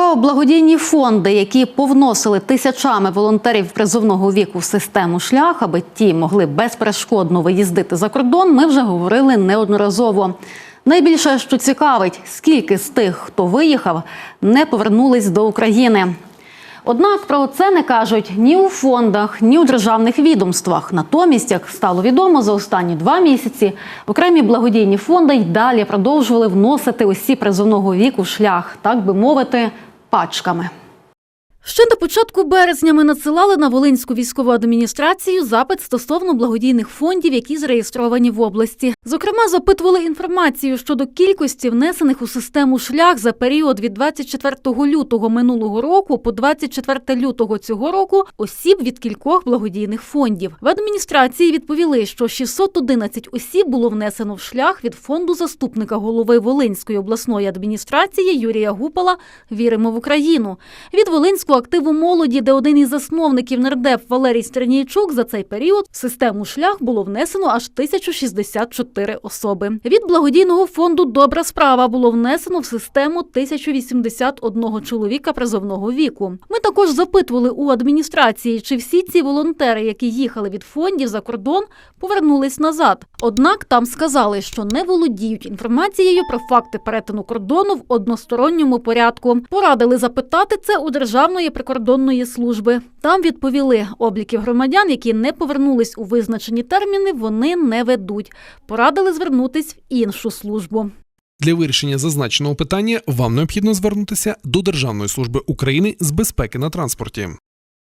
Про благодійні фонди, які повносили тисячами волонтерів призовного віку в систему шлях, аби ті могли безперешкодно виїздити за кордон, ми вже говорили неодноразово. Найбільше, що цікавить, скільки з тих, хто виїхав, не повернулись до України. Однак про це не кажуть ні у фондах, ні у державних відомствах. Натомість, як стало відомо, за останні два місяці окремі благодійні фонди й далі продовжували вносити осіб призовного віку шлях, так би мовити, пачками. Ще на початку березня ми надсилали на Волинську військову адміністрацію запит стосовно благодійних фондів, які зареєстровані в області. Зокрема, запитували інформацію щодо кількості внесених у систему шлях за період від 24 лютого минулого року по 24 лютого цього року осіб від кількох благодійних фондів. В адміністрації відповіли, що 611 осіб було внесено в шлях від фонду заступника голови Волинської обласної адміністрації Юрія Гупала Віримо в Україну. Від Волинського активу молоді, де один із засновників нардеп Валерій Стернійчук за цей період в систему шлях було внесено аж 1064 особи. Від благодійного фонду Добра справа було внесено в систему 1081 чоловіка призовного віку. Ми також запитували у адміністрації, чи всі ці волонтери, які їхали від фондів за кордон, повернулись назад. Однак там сказали, що не володіють інформацією про факти перетину кордону в односторонньому порядку. Порадили запитати це у Державної прикордонної служби. Там відповіли, обліків громадян, які не повернулись у визначені терміни, вони не ведуть. Порадили звернутись в іншу службу. Для вирішення зазначеного питання вам необхідно звернутися до Державної служби України з безпеки на транспорті.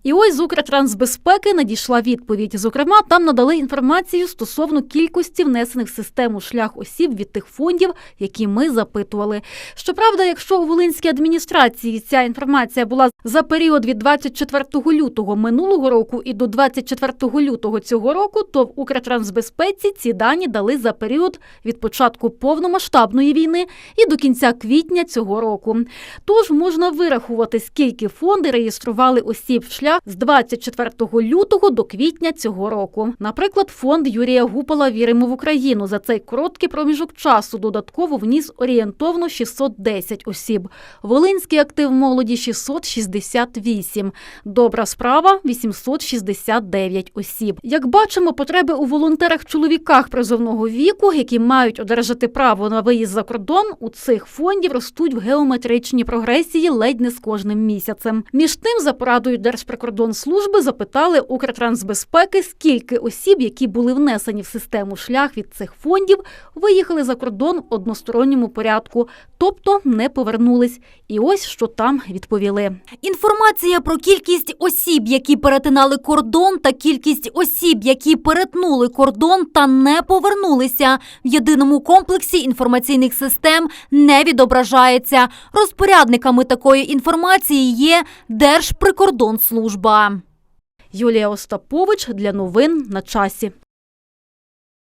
І ось з Укртрансбезпеки надійшла відповідь. Зокрема, там надали інформацію стосовно кількості внесених в систему шлях осіб від тих фондів, які ми запитували. Щоправда, якщо у Волинській адміністрації ця інформація була за період від 24 лютого минулого року і до 24 лютого цього року, то в Укртрансбезпеці ці дані дали за період від початку повномасштабної війни і до кінця квітня цього року. Тож можна вирахувати, скільки фонди реєстрували осіб в шлях з 24 лютого до квітня цього року. Наприклад, фонд Юрія Гупала Віримо в Україну за цей короткий проміжок часу додатково вніс орієнтовно 610 осіб. Волинський актив молоді 668. Добра справа 869 осіб. Як бачимо, потреби у волонтерах-чоловіках призовного віку, які мають одержати право на виїзд за кордон, у цих фондів ростуть в геометричній прогресії ледь не з кожним місяцем. Між тим, за порадою Держприкордонслужби запитали Укртрансбезпеки, скільки осіб, які були внесені в систему шлях від цих фондів, виїхали за кордон в односторонньому порядку, тобто не повернулись. І ось що там відповіли. Інформація про кількість осіб, які перетинали кордон, та кількість осіб, які перетнули кордон та не повернулися в єдиному комплексі інформаційних систем, не відображається. Розпорядниками такої інформації є Держприкордонслужба. Юлія Остапович для новин на часі.